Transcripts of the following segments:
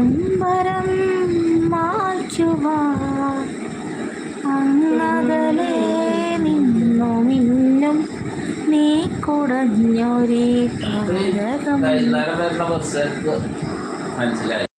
നൊമ്പരം മാറ്റുവാൻ അങ്ങകലെ നിന്നു മിന്നും നീ കുടഞ്ഞൊരേ മനസ്സിലായി.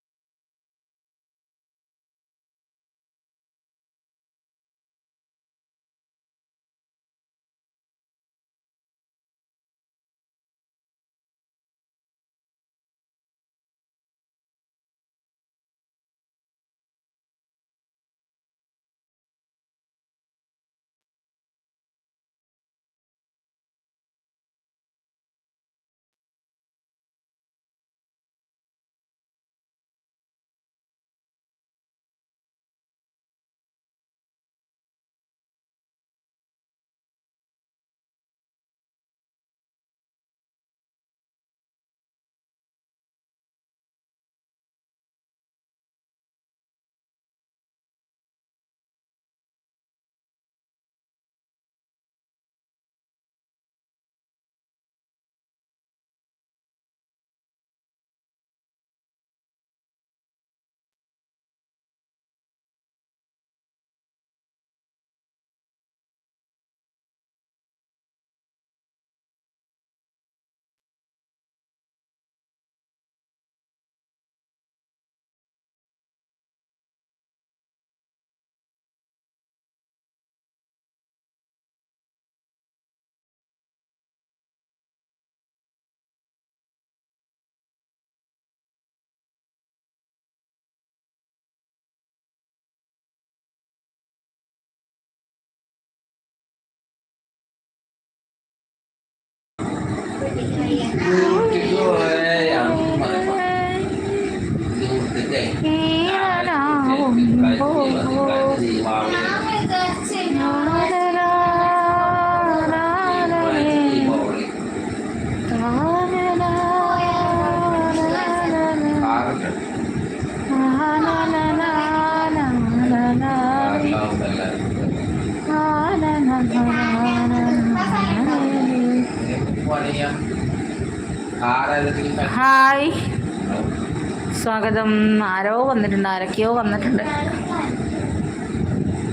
സ്വാഗതം. ആരോ വന്നിട്ടുണ്ട് ആരൊക്കെയോ വന്നിട്ടുണ്ട്.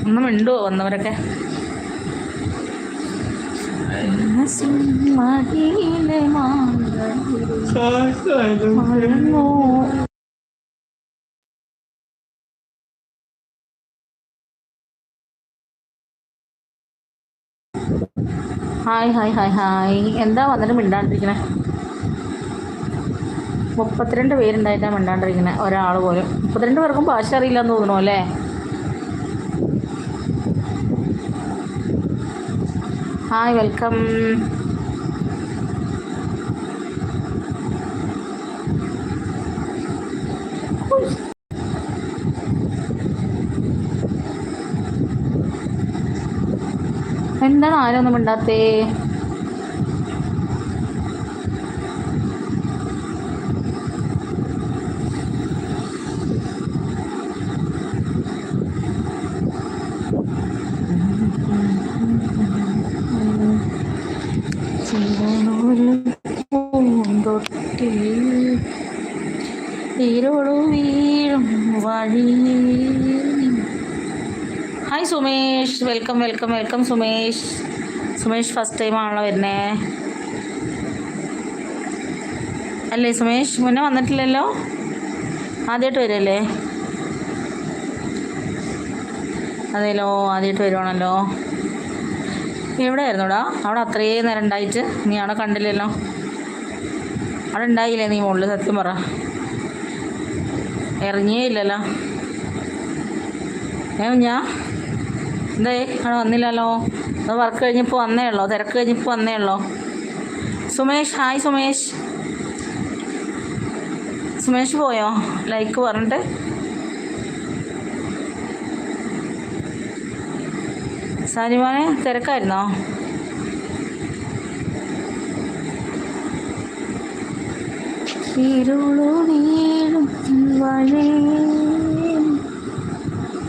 ഒന്നും ഉണ്ടോ വന്നവരൊക്കെ? Hi hi hi hi. എന്താ വന്നിട്ട് മിണ്ടാണ്ടിരിക്കണേ? മുപ്പത്തിരണ്ട് പേരുണ്ടായിട്ടാണ് മിണ്ടാണ്ടിരിക്കുന്നത് ഒരാൾ പോലും. മുപ്പത്തിരണ്ട് പേർക്കും ഭാഷ അറിയില്ലെന്ന് തോന്നുന്നു അല്ലേ? Hi welcome. എന്താണ് ആരൊന്നും മിണ്ടാത്തേ? Hi Sumesh. Welcome welcome welcome Sumesh. Sumesh first time ആണല്ലോ വരുന്നേ. അല്ലേ സുമേഷ്? മുന്നേ വന്നിട്ടില്ലല്ലോ? ആദ്യമായിട്ട് വരുമല്ലേ അതെല്ലോ ആദ്യമായിട്ട് വരുവാണല്ലോ. എവിടെ ആയിരുന്നുടാ അവിടെ അത്രയും നേരം ഉണ്ടായിട്ട് നീ അവിടെ കണ്ടില്ലല്ലോ. അവിടെ ഉണ്ടായില്ലേ നീ മുകളിൽ? സത്യം പറ. ഇറങ്ങിയേ ഇല്ലല്ലോ ഏ ഞാ എന്തേ അവിടെ വന്നില്ലല്ലോ. അത് വർക്ക് കഴിഞ്ഞപ്പോൾ വന്നേ ഉള്ളോ? തിരക്ക് കഴിഞ്ഞപ്പോൾ വന്നേ ഉള്ളോ? സുമേഷ് ഹായ് സുമേഷ്. സുമേഷ് പോയോ? ലൈക്ക് പറഞ്ഞിട്ട്. സാനിമാനെ തിരക്കായിരുന്നോ? ഇരുളു വഴി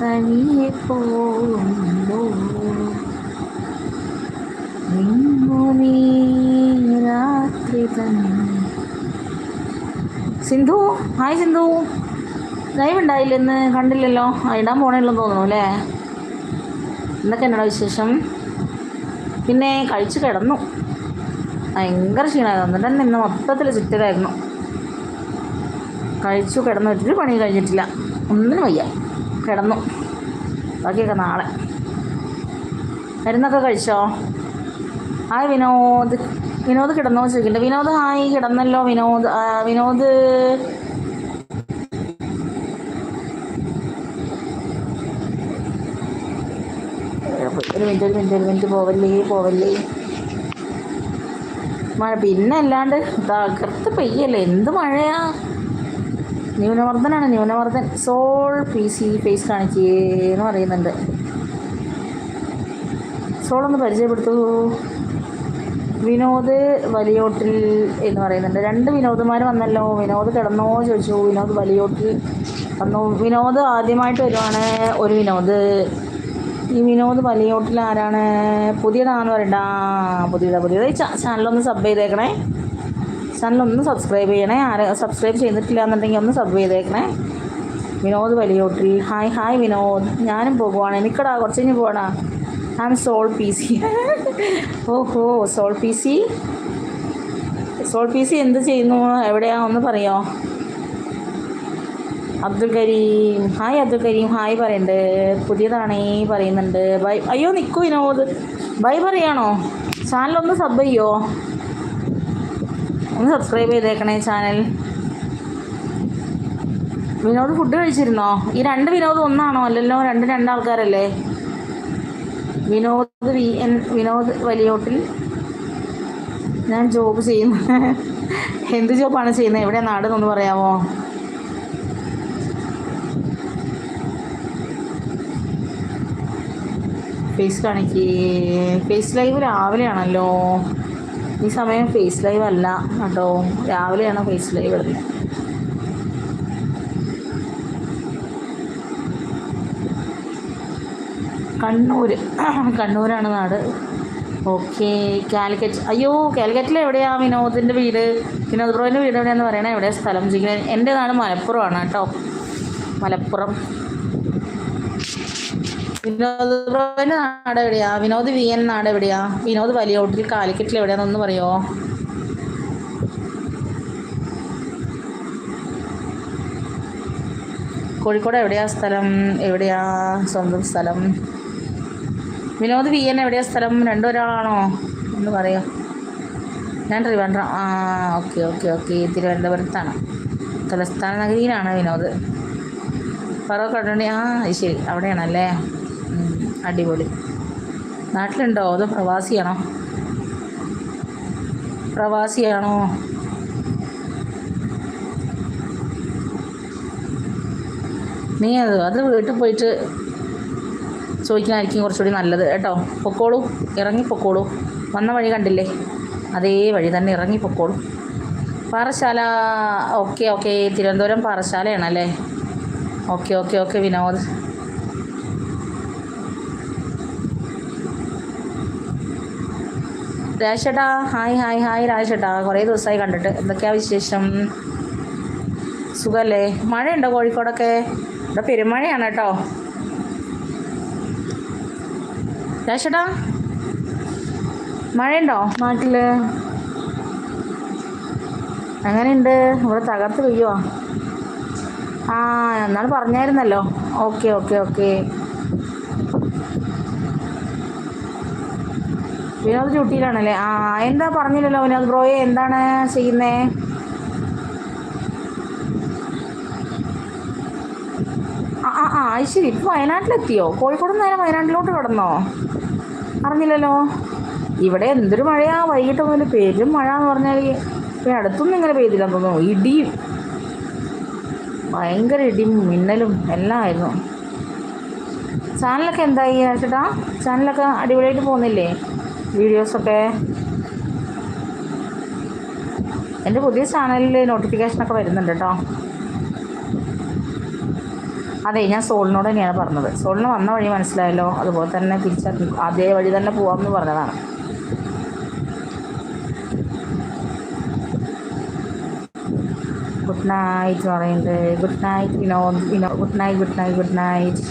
തനിയെ പോകുമ്പോ രാത്രി തന്നെ. സിന്ധു ഹായ് സിന്ധു. ലൈവ് ഉണ്ടായില്ല ഇന്ന്? കണ്ടില്ലല്ലോ. ആ, ഇടാൻ പോണേല്ലോ തോന്നുന്നു അല്ലേ? എന്തൊക്കെ എന്നോട് വിശേഷം? പിന്നെ കഴിച്ച് കിടന്നു. ഭയങ്കര ക്ഷീണമായിരുന്നു. എന്നിട്ട് തന്നെ ഇന്ന് മൊത്തത്തിൽ ചുറ്റലായിരുന്നു കഴിച്ചു കിടന്നു ഒരു പണി കഴിഞ്ഞിട്ടില്ല. ഒന്നിനും വയ്യ. കിടന്നു. ബാക്കിയൊക്കെ നാളെ. മരുന്നൊക്കെ കഴിച്ചോ? ആ വിനോദ്. വിനോദ് കിടന്നോ ചോദിക്കണ്ട വിനോദ് ആയി കിടന്നല്ലോ വിനോദ്. വിനോദ്. ഒരു മിനിറ്റ് ഒരു മിനിറ്റ് ഒരു മിനിറ്റ്. പോവല്ലേ പോവല്ലേ. മഴ പിന്നെ അല്ലാണ്ട്. തകർത്ത് പെയ്യല്ലേ. എന്ത് മഴയാ? ന്യൂനമർദ്ദനാണ് ന്യൂനമർദ്ദൻ. സോൾ പി സി ഫേസ് കാണിക്കേ എന്ന് പറയുന്നുണ്ട്. സോൾ ഒന്ന് പരിചയപ്പെടുത്തൂ. വിനോദ് വലിയോട്ടിൽ എന്ന് പറയുന്നുണ്ട്. രണ്ട് വിനോദന്മാർ വന്നല്ലോ. വിനോദ് കിടന്നോ ചോദിച്ചു. വിനോദ് വലിയോട്ടിൽ വന്നു. വിനോദ് ആദ്യമായിട്ട് വരുവാണ് ഒരു വിനോദ്. ഈ വിനോദ് വലിയോട്ടിൽ ആരാണ്? പുതിയതാണെന്ന് പറയണ്ട. പുതിയതാണ് പുതിയതാ ഈ ചാനലൊന്ന് സബ് ചെയ്തേക്കണേ. ചാനലൊന്ന് സബ്സ്ക്രൈബ് ചെയ്യണേ. ആരെ സബ്സ്ക്രൈബ് ചെയ്തിട്ടില്ല എന്നുണ്ടെങ്കിൽ ഒന്ന് സബ് ചെയ്തേക്കണേ. വിനോദ് വലിയോട്ടിൽ. Hi hi Vinod. ഞാനും പോകുവാണ് എനിക്കടാ കുറച്ച് കഴിഞ്ഞ് പോകണ I M soul P C ഓഹോ soul P C soul P C എന്ത് ചെയ്യുന്നു? എവിടെയാ? ഒന്ന് പറയോ? അബ്ദുൽ കരീം. ഹായ് അബ്ദുൽ കരീം. ഹായ് പറയുന്നുണ്ട് പുതിയതാണേ പറയുന്നുണ്ട്. ബൈ അയ്യോ നിൽക്കൂ വിനോദ്. ബൈ പറയാണോ? ചാനലൊന്ന് സബ് ചെയ്യോ? ഒന്ന് സബ്സ്ക്രൈബ് ചെയ്തേക്കണേ ചാനൽ വിനോദ് ഫുഡ് കഴിച്ചിരുന്നോ? ഈ രണ്ട് വിനോദ് ഒന്നാണോ? അല്ലല്ലോ രണ്ട് രണ്ടാൾക്കാരല്ലേ? വിനോദ് വി എൻ വിനോദ് വലിയോട്ടിൽ ഞാൻ ജോബ് ചെയ്യുന്നു എന്ത് ജോബാണ് ചെയ്യുന്നത്? എവിടെ നാടെന്നൊന്ന് പറയാമോ? ഫേസ് കാണിക്കേ. ഫേസ് ലൈവ് രാവിലെയാണല്ലോ. ഈ സമയം ഫേസ് ലൈവ് അല്ല. കേട്ടോ. രാവിലെയാണ് ഫേസ് ലൈവ് ഇടുന്നത് കണ്ണൂർ കണ്ണൂരാണ് നാട്. ഓക്കെ. കാലിക്കറ്റ്. അയ്യോ കാലിക്കറ്റിൽ എവിടെയാ വിനോദിന്റെ വീട്? വിനോദ് ബ്രോയിന്റെ വീട് എവിടെയാണെന്ന് പറയണേ. എവിടെയാണ് സ്ഥലം? ജീവിക്കുന്നത് എന്റെ നാട് മലപ്പുറമാണ് കേട്ടോ. മലപ്പുറം. വിനോദ് നാട് എവിടെയാ വിനോദ് വി എൻ നാട് എവിടെയാ വിനോദ് വലിയ ഹോട്ടൽ കാലിക്കറ്റിൽ എവിടെയാണെന്നൊന്ന് പറയോ? കോഴിക്കോട് എവിടെയാ സ്ഥലം? എവിടെയാ സ്വന്തം സ്ഥലം? വിനോദ് വി എൻ എവിടെയാ സ്ഥലം? രണ്ടൊരാളാണോ? എന്ന് പറയാം? ഞാൻ ട്രിവാൻഡ്രം ആ ഓക്കെ ഓക്കെ ഓക്കെ. തിരുവനന്തപുരത്താണ്. തലസ്ഥാന നഗരിയിലാണ് വിനോദ്. പറവ് കടണ്ടി ആ ശരി. അവിടെയാണല്ലേ? അടിപൊളി. നാട്ടിലുണ്ടോ? അതോ പ്രവാസിയാണോ? പ്രവാസിയാണോ? നീ അത് അത് വീട്ടിൽ പോയിട്ട് ചോദിക്കാനായിരിക്കും കുറച്ചുകൂടി നല്ലത്. കേട്ടോ? പൊക്കോളൂ. ഇറങ്ങി പൊക്കോളൂ വന്ന വഴി കണ്ടില്ലേ? അതേ വഴി തന്നെ ഇറങ്ങി പൊക്കോളൂ Parassala. Okay okay. Thiruvananthapuram പാറശാലയാണല്ലേ? Okay okay okay Vinod. രാജേട്ടാ ഹായ് ഹായ് ഹായ് രാജേട്ടാ. കുറേ ദിവസമായി കണ്ടിട്ട് എന്തൊക്കെയാ വിശേഷം? സുഖല്ലേ? മഴയുണ്ടോ കോഴിക്കോടൊക്കെ? ഇവിടെ പെരുമഴയാണ് കേട്ടോ. രാജേട്ടാ മഴയുണ്ടോ? നാട്ടിൽ എങ്ങനെയുണ്ട്? ഇവിടെ തകർത്ത് പെയ്യുവാ. ആ എന്നാണ് പറഞ്ഞായിരുന്നല്ലോ. Okay okay okay. വിനോദ് ഡ്യൂട്ടിയിലാണല്ലേ? ആ എന്താ പറഞ്ഞില്ലല്ലോ വിനോദ് ബ്രോയെ എന്താണ് ചെയ്യുന്നേ? ആ ആ ആ ശരി. ഇപ്പം വയനാട്ടിലെത്തിയോ? കോഴിക്കോട് നിന്ന് നേരെ വയനാട്ടിലോട്ട് കിടന്നോ? അറിഞ്ഞില്ലല്ലോ. ഇവിടെ എന്തൊരു മഴയാ. വൈകിട്ട് മുതൽ പേരും മഴ എന്ന് പറഞ്ഞാൽ ഇപ്പം അടുത്തൊന്നും ഇങ്ങനെ പെയ്തില്ലെന്ന് തോന്നുന്നു. ഇടിയും ഭയങ്കര ഇടിയും മിന്നലും എല്ലാം ആയിരുന്നു. ചാനലൊക്കെ എന്തായി ചേട്ടാ? ചാനലൊക്കെ അടിപൊളിയായിട്ട് പോകുന്നില്ലേ? വീഡിയോസൊക്കെ. എന്റെ പുതിയ ചാനലിൽ നോട്ടിഫിക്കേഷനൊക്കെ വരുന്നുണ്ട് കേട്ടോ അതെ ഞാൻ സോളിനോട് തന്നെയാണ് പറഞ്ഞത്. സോളിന് വന്ന വഴി മനസ്സിലായല്ലോ. അതുപോലെ തന്നെ തിരിച്ച അതേ വഴി തന്നെ പോവാമെന്ന് പറഞ്ഞതാണ്. ഗുഡ് നൈറ്റ് പറയുന്നത്. Good night Vinod Vino good night good night good night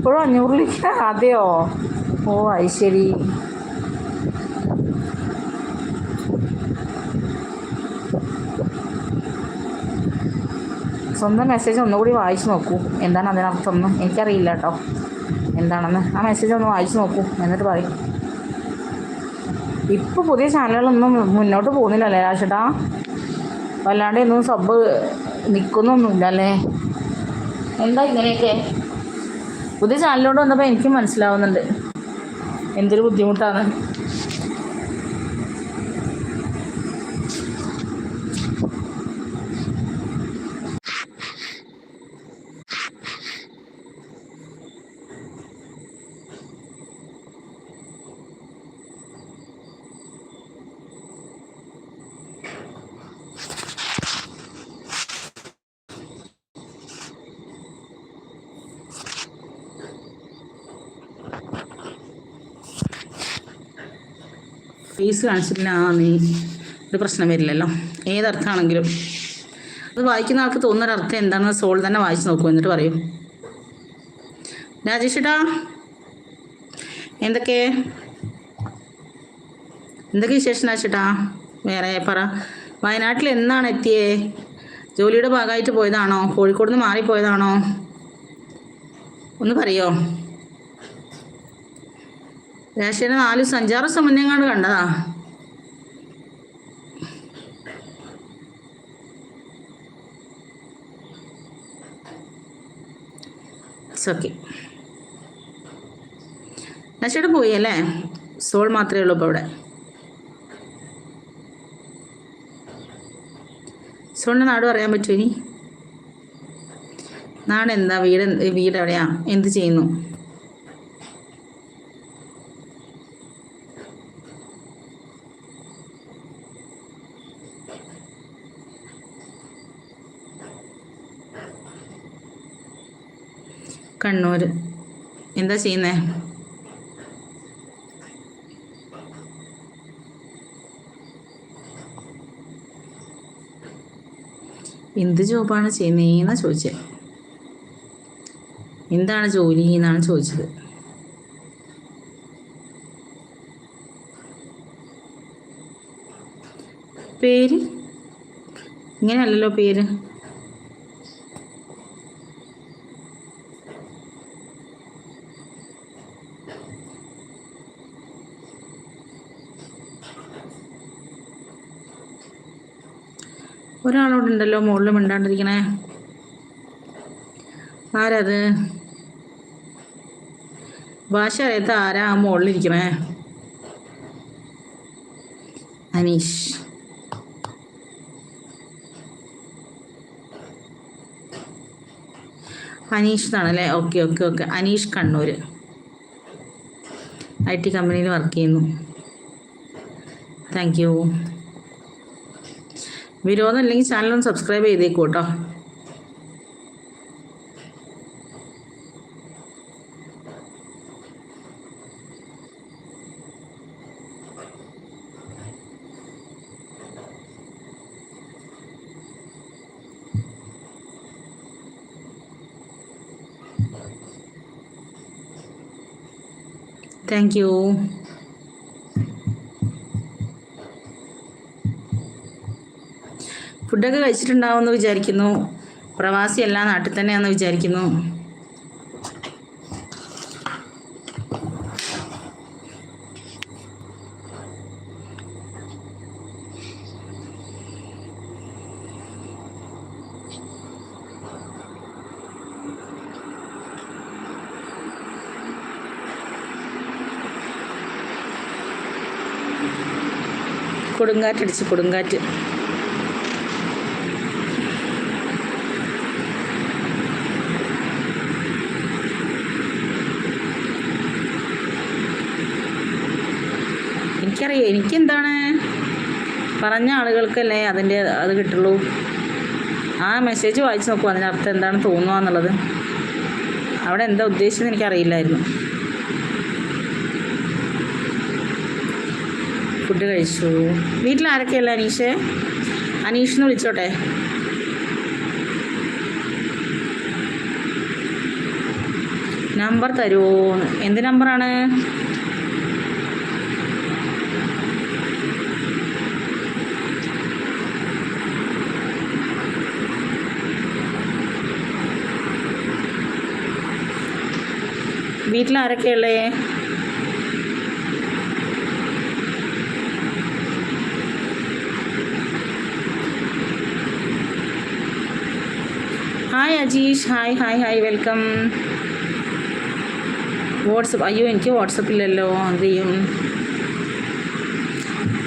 ഇപ്പോഴും അഞ്ഞൂറിലേക്ക് അതെയോ? ഓ അത് ശരി. സ്വന്തം മെസ്സേജ് ഒന്നുകൂടി വായിച്ചു നോക്കൂ. എന്താണ് അതിനർത്ഥം എന്ന് എനിക്കറിയില്ല കേട്ടോ. എന്താണെന്ന് ആ മെസ്സേജ് ഒന്ന് വായിച്ചു നോക്കൂ. എന്നിട്ട് പറയും. ഇപ്പോൾ പുതിയ ചാനലുകളൊന്നും മുന്നോട്ട് പോകുന്നില്ലല്ലേ രാശേട്ടാ വല്ലാണ്ട് ഒന്നും സബ് നിൽക്കുന്നൊന്നുമില്ല അല്ലേ എന്താ ഇങ്ങനെയൊക്കെ? പുതിയ ചാനലിലോട്ട് വന്നപ്പോൾ എനിക്കും മനസ്സിലാവുന്നുണ്ട്. എന്തൊരു ബുദ്ധിമുട്ടാണ്. ഫേസ് കാണിച്ചിട്ടില്ല. നീ ഒരു പ്രശ്നം വരില്ലല്ലോ. ഏതർത്ഥമാണെങ്കിലും അത് വായിക്കുന്ന ആൾക്ക് തോന്നുന്ന അർത്ഥം എന്താണെന്ന് സോൾ തന്നെ വായിച്ച് നോക്കൂ. എന്നിട്ട് പറയൂ. രാജേഷേട്ടാ എന്തൊക്കെ? എന്തൊക്കെ വിശേഷം രാജേട്ടാ വേറെ പറ. വയനാട്ടിൽ എന്നാണ് എത്തിയേ? ജോലിയുടെ ഭാഗമായിട്ട് പോയതാണോ? കോഴിക്കോട് നിന്ന് മാറിപ്പോയതാണോ? ഒന്ന് പറയോ? രാശിയുടെ നാല് സഞ്ചാര സമന്വയങ്ങൾ കണ്ടതാ. ഓക്കെ നശയുടെ പോയി അല്ലേ? സോൾ മാത്രമേ ഉള്ളൂ ഇപ്പോൾ ഇവിടെ. സോളിന്റെ നാട് പറയാൻ പറ്റുമോ ഇനി? നാട് എന്താ വീട് വീട് എവിടെയാ എന്ത് ചെയ്യുന്നു? കണ്ണൂർ എന്താ ചെയ്യുന്നേ? എന്ത് ജോബാണ് ചെയ്യുന്നതെന്നാ ചോദിച്ചത് എന്താണ് ജോലി എന്നാണ് ചോദിച്ചത്. പേര്? ഇങ്ങനെയല്ലല്ലോ പേര്. ഒരാളോട് ഉണ്ടല്ലോ മുകളിൽ മിണ്ടാണ്ടിരിക്കണേ. ആരാത്? ഭാഷ അറിയാത്ത ആരാ ആ മുകളിലിരിക്കണേ Aneesh. Aneesh എന്നാണല്ലേ? Okay okay okay. Aneesh Kannur I T കമ്പനിയിൽ വർക്ക് ചെയ്യുന്നു. Thank you. വിരോധം ഇല്ലെങ്കിൽ ചാനലൊന്ന് സബ്സ്ക്രൈബ് ചെയ്തേക്കൂ കേട്ടോ. താങ്ക് യു ഫുഡൊക്കെ കഴിച്ചിട്ടുണ്ടാവുമെന്ന് വിചാരിക്കുന്നു. പ്രവാസി എല്ലാ നാട്ടിൽ തന്നെയാണെന്ന് വിചാരിക്കുന്നു. കൊടുങ്കാറ്റടിച്ച് കൊടുങ്കാറ്റ്. എനിക്കെന്താണ്? പറഞ്ഞ ആളുകൾക്കല്ലേ അതിന്റെ അത് കിട്ടുള്ളൂ. ആ മെസ്സേജ് വായിച്ച് നോക്കൂ അതിനർത്ഥം എന്താണ് തോന്നുക എന്നുള്ളത്. അവിടെ എന്താ ഉദ്ദേശിച്ചത് എനിക്കറിയില്ലായിരുന്നു. ഫുഡ് കഴിച്ചു. വീട്ടിൽ ആരൊക്കെയല്ല അനീഷേ? അനീഷ് എന്ന് വിളിച്ചോട്ടെ. നമ്പർ തരുമോ എന്ത് നമ്പറാണ്? വീട്ടിൽ ആരൊക്കെയുള്ളേ hi Ajeesh hi hi hi welcome WhatsApp അയ്യോ എനിക്ക് വാട്സപ്പില്ലല്ലോ അത് ചെയ്യും?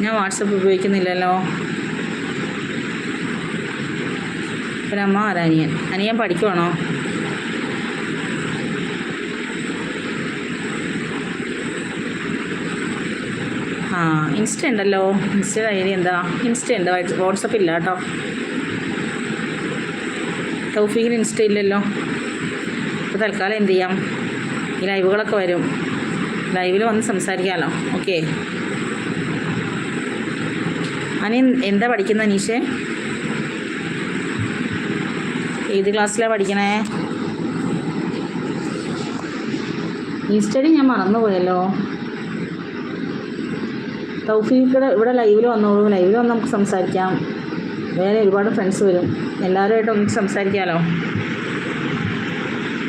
ഞാൻ വാട്സപ്പ് ഉപയോഗിക്കുന്നില്ലല്ലോ. ഒരമ്മ ആരാനിയൻ ആരാ അനിയൻ അനിയൻ പഠിക്കുവാണോ? ആ ഇൻസ്റ്റ ഉണ്ടല്ലോ. ഇൻസ്റ്റ ഐ ഡി എന്താ? ഇൻസ്റ്റ ഉണ്ട് വാട്സപ്പ് ഇല്ല കേട്ടോ. തൗഫീഖിന് ഇൻസ്റ്റ ഇല്ലല്ലോ. അപ്പോൾ തൽക്കാലം എന്ത് ചെയ്യാം? ഈ ലൈവുകളൊക്കെ വരും. ലൈവിൽ വന്ന് സംസാരിക്കാമല്ലോ ഓക്കെ. അനി എന്താ പഠിക്കുന്നത് അനീഷേ? ഏത് ക്ലാസ്സിലാണ് പഠിക്കണേ? ഈ സ്റ്റഡി ഞാൻ മറന്നുപോയല്ലോ. തൗഫീഖിടെ ഇവിടെ ലൈവിൽ വന്നോളൂ. ലൈവിൽ വന്ന് നമുക്ക് സംസാരിക്കാം. വേറെ ഒരുപാട് ഫ്രണ്ട്സ് വരും. എല്ലാവരുമായിട്ട് നമുക്ക് സംസാരിക്കാമല്ലോ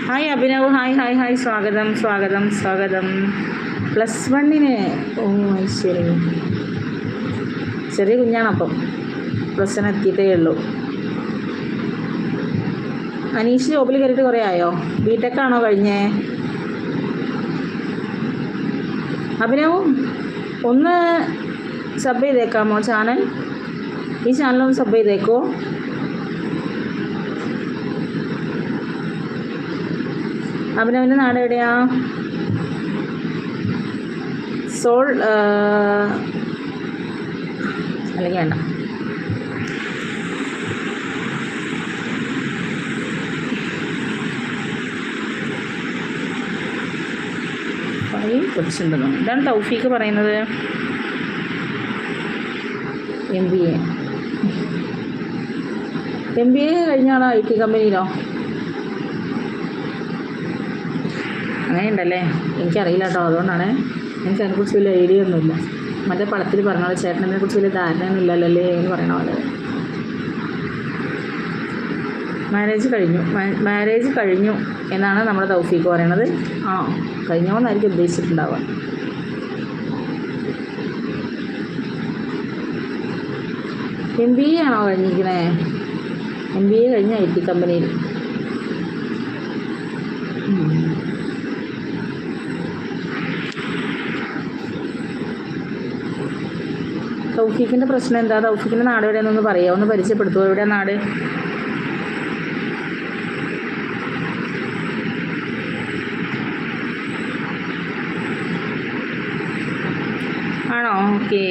hi Abhinav. Hi hi hi സ്വാഗതം സ്വാഗതം സ്വാഗതം. പ്ലസ് വണ്ണിന് ഓ ശരി. ചെറിയ കുഞ്ഞാണപ്പം പ്ലസ് വൺ എത്തിയിട്ടേ ഉള്ളൂ. അനീഷ് ജോബിൽ കയറിയിട്ട് കുറേ ആയോ? ബിടെക് ആണോ കഴിഞ്ഞേ? അഭിനവ്? ഒന്ന് സബ് ചെയ്തേക്കാമോ ചാനൽ? ഈ ചാനലൊന്ന് സബ് ചെയ്തേക്കോ? അവനവന്റെ നാട് എവിടെയാ? സോൾ അല്ലെങ്കിൽ വേണ്ട. കുറച്ചുണ്ടെന്നോ ഇതാണ് തൗഫീക്ക് പറയുന്നത്. M B A M B A കഴിഞ്ഞാണോ I T കമ്പനിയിലോ? അങ്ങനെ ഉണ്ടല്ലേ എനിക്കറിയില്ല കേട്ടോ അതുകൊണ്ടാണ് എനിക്ക് അതിനെക്കുറിച്ച് വലിയ ഐഡിയ ഒന്നുമില്ല. മറ്റേ പടത്തിൽ പറഞ്ഞ ചേട്ടനെ കുറിച്ച് വലിയ ധാരണയൊന്നും ഇല്ലല്ലോ അല്ലേ എന്ന് പറയണ പോലെ. മാരേജ് കഴിഞ്ഞു. മാരേജ് കഴിഞ്ഞു. എന്നാണ് നമ്മുടെ തൗഫീക്ക് പറയണത് ആ. കഴിഞ്ഞോണ്ടായിരിക്കും ഉദ്ദേശിച്ചിട്ടുണ്ടാവുക. എം ബി എ ആണോ കഴിഞ്ഞിരിക്കണേ? എം ബി എ കഴിഞ്ഞ ഐ ടി കമ്പനിയിൽ. തൗഫീഖിന്റെ പ്രശ്നം എന്താ? തൗഫീഖിന്റെ നാട് എവിടെയാണെന്നൊന്ന് പറയാമോ ഒന്ന് പരിചയപ്പെടുത്തുമോ എവിടെയാണ് നാട് ആണോ ഓക്കെ.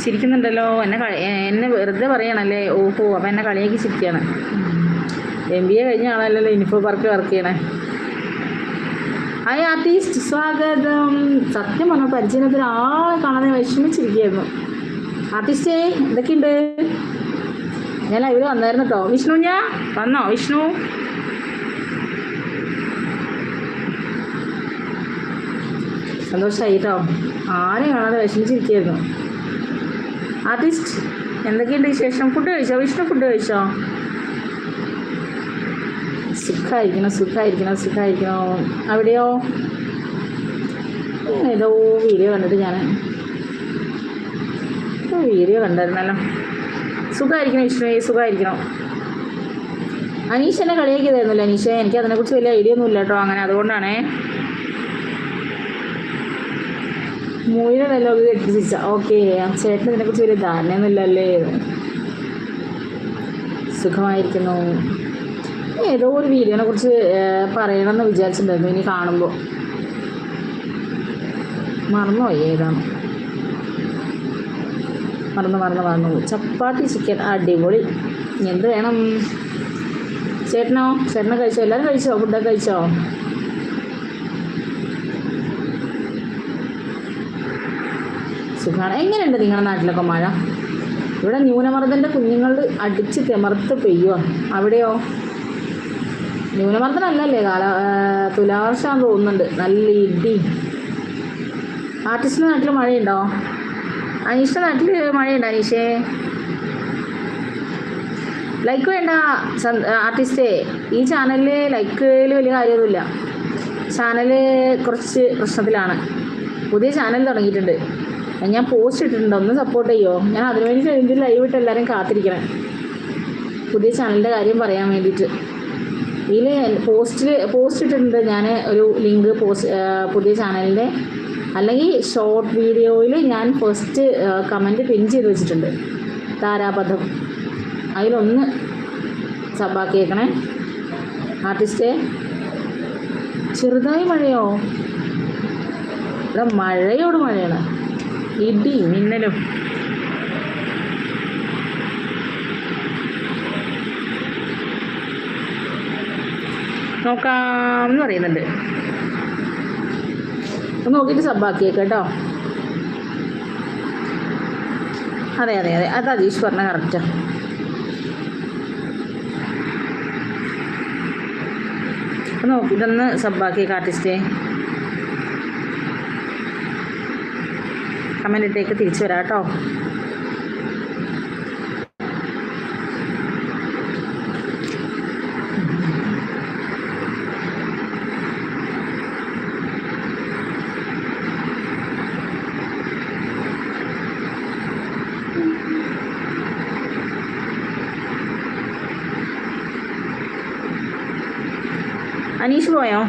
ചിരിക്കുന്നുണ്ടല്ലോ. എന്നെ എന്നെ വെറുതെ പറയണല്ലേ? ഓഹോ അപ്പം എന്നെ കളിയാക്കി ചിരിക്കുകയാണ് എം ബി എ കഴിഞ്ഞ ആളല്ലല്ലോ യൂണിഫോം വർക്ക് വർക്ക് ചെയ്യണേ. ഹായ് ആർട്ടിസ്റ്റ് സ്വാഗതം. സത്യം പറഞ്ഞ പരിചയത്തിന് ആളെ കാണാതെ വിഷമിച്ചിരിക്കുകയായിരുന്നു. ആർട്ടിസ്റ്റേ എന്തൊക്കെയുണ്ട്? ഞാൻ ലൈവിൽ വന്നായിരുന്നു കേട്ടോ വിഷ്ണു ഞാൻ? വന്നോ? വിഷ്ണു? സന്തോഷമായി കേട്ടോ ആരെയും കാണാതെ വിഷമിച്ചിരിക്കുകയായിരുന്നു ആർട്ടിസ്റ്റ് എന്തൊക്കെയുണ്ട് വിശേഷം? ഫുഡ് കഴിച്ചോ? വിഷ്ണു ഫുഡ് കഴിച്ചോ? സുഖമായിരിക്കണം സുഖമായിരിക്കണം സുഖമായിരിക്കണോ അവിടെയോ? ഏതോ വീഡിയോ കണ്ടിട്ട് ഞാൻ വീഡിയോ കണ്ടായിരുന്നല്ലോ. സുഖമായിരിക്കണം വിഷ്ണു സുഖമായിരിക്കണം അനീഷ് എന്നെ കളിയാക്കിയതായിരുന്നല്ലോ അനീഷ. എനിക്ക് അതിനെക്കുറിച്ച് വലിയ ഐഡിയ ഒന്നും ഇല്ല കേട്ടോ അങ്ങനെ അതുകൊണ്ടാണേ. മൂവിയുടെ ഡയലോഗ് കേട്ടിച്ച ഓക്കെ ചേട്ടന് ഇതിനെക്കുറിച്ച് വലിയ ധാരണയൊന്നുമില്ലല്ലേ? സുഖമായിരിക്കുന്നു. ഏതോ ഒരു വീഡിയോനെ കുറിച്ച് പറയണമെന്ന് വിചാരിച്ചിട്ടുണ്ടായിരുന്നു. ഇനി കാണുമ്പോൾ മറന്നുപോയി ഏതാണ്. മറന്നു മറന്നു മറന്നു. ചപ്പാത്തി ചിക്കൻ. അടിപൊളി. എന്ത് വേണം? ചേട്ടനോ? ചേട്ടനെ കഴിച്ചോ? എല്ലാവരും കഴിച്ചോ? ഫുഡൊക്കെ കഴിച്ചോ? സുഖമാണ് എങ്ങനെയുണ്ട് നിങ്ങളുടെ നാട്ടിലൊക്കെ മഴ? ഇവിടെ ന്യൂനമർദ്ദന്റെ കുഞ്ഞുങ്ങൾ അടിച്ച് തിമർത്ത് പെയ്യുക അവിടെയോ? ന്യൂനമർദ്ദനല്ലല്ലേ കാല തുലാവർഷമാണെന്ന് തോന്നുന്നുണ്ട്. നല്ല ഇടി. ആർട്ടിസ്റ്റിന്റെ നാട്ടിൽ മഴയുണ്ടോ? അനീഷിന്റെ നാട്ടിൽ മഴയുണ്ടോ അനീഷേ? ലൈക്ക് വേണ്ട ആർട്ടിസ്റ്റേ. ഈ ചാനലിൽ ലൈക്കിൽ വലിയ കാര്യമൊന്നുമില്ല. ചാനൽ കുറച്ച് പ്രശ്നത്തിലാണ്. പുതിയ ചാനൽ തുടങ്ങിയിട്ടുണ്ട്. ഞാൻ പോസ്റ്റ് ഇട്ടിട്ടുണ്ട്. ഒന്ന് സപ്പോർട്ട് ചെയ്യുമോ ഞാൻ അതിനു വേണ്ടി വേണ്ടി ലൈവ് ഇട്ട് എല്ലാവരും കാത്തിരിക്കണം. പുതിയ ചാനലിന്റെ കാര്യം പറയാൻ വേണ്ടിയിട്ട്. ഇതിൽ പോസ്റ്റിൽ പോസ്റ്റ് ഇട്ടിട്ടുണ്ട്. ഞാൻ ഒരു ലിങ്ക് പോസ്റ്റ് പുതിയ ചാനലിന്റെ അല്ലെങ്കിൽ ഷോർട്ട് വീഡിയോയിൽ ഞാൻ ഫസ്റ്റ് കമന്റ് പിൻ ചെയ്ത് വെച്ചിട്ടുണ്ട്. താരാപഥം. അതിലൊന്ന് സബാക്കിയേക്കണേ ആർട്ടിസ്റ്റേ ചെറുതായി മഴയോ? ഇവിടെ മഴയോട് മഴയാണ്. ഇടി മിന്നലും. നോക്കാം എന്ന് പറയുന്നുണ്ട് നോക്കിയിട്ട് സബ്ബാക്കിയേക്ക് കേട്ടോ. അതെ അതെ അതെ. അത് അജീഷ് പറഞ്ഞ കറക്റ്റാ ഒന്ന് നോക്കിയിട്ടൊന്ന് സബ്ബാക്കിയേക്ക് ആർട്ടിസ്റ്റേ കമന്റ് ഇട്ടേക്ക് തിരിച്ചു വരാം കേട്ടോ. അനീഷ് പോയോ?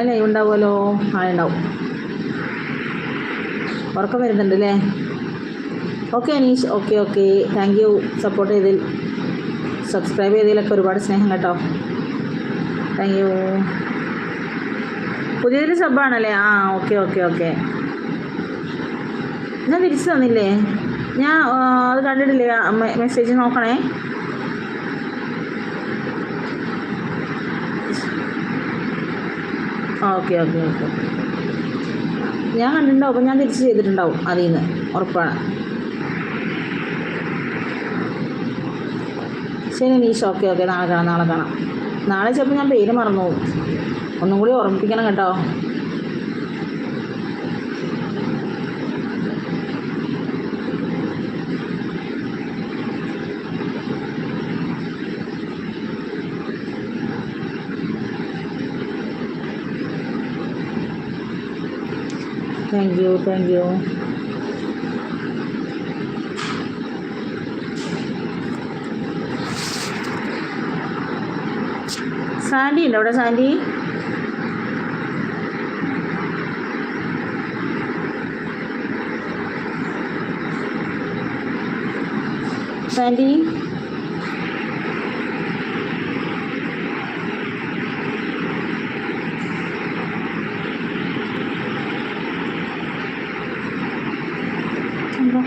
നാളെ ലൈവ് ഉണ്ടാവുമല്ലോ നാളെ ഉണ്ടാവും. ഉറക്കം വരുന്നുണ്ട് അല്ലേ okay Aneesh. Okay okay thank you support ചെയ്തതിൽ. സബ്സ്ക്രൈബ് ചെയ്തതിലൊക്കെ ഒരുപാട് സ്നേഹം കേട്ടോ. താങ്ക് യു പുതിയൊരു സബ്ബാണല്ലേ? ആ ഓക്കെ ഓക്കെ ഓക്കെ ഞാൻ തിരിച്ചു തന്നില്ലേ? ഞാൻ അത് കണ്ടിട്ടില്ലേ? മെസ്സേജ് നോക്കണേ. Okay okay okay. ഞാൻ കണ്ടിട്ടുണ്ടാവും. അപ്പം ഞാൻ തിരിച്ച് ചെയ്തിട്ടുണ്ടാവും അതിൽ നിന്ന് ഉറപ്പാണ്. ശരി നീഷ്. Okay okay. നാളെ കാണാം നാളെ കാണാം. നാളെ ചിലപ്പോൾ ഞാൻ പേര് മറന്നു പോകും. ഒന്നും കൂടി ഓർമ്മിപ്പിക്കണം കേട്ടോ. Thank you thank you Sandy ഉണ്ടോ അവിടെ സാൻഡി സാൻഡി എന്താ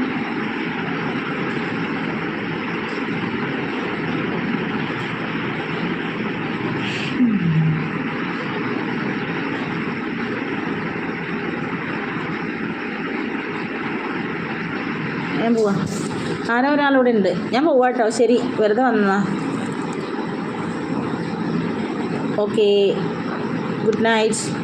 ഞാൻ പോവാ ആരോ ഒരാളിവിടെ ഉണ്ട്. ഞാൻ പോവാട്ടോ. ശരി. വെറുതെ വന്നതാ. Okay good night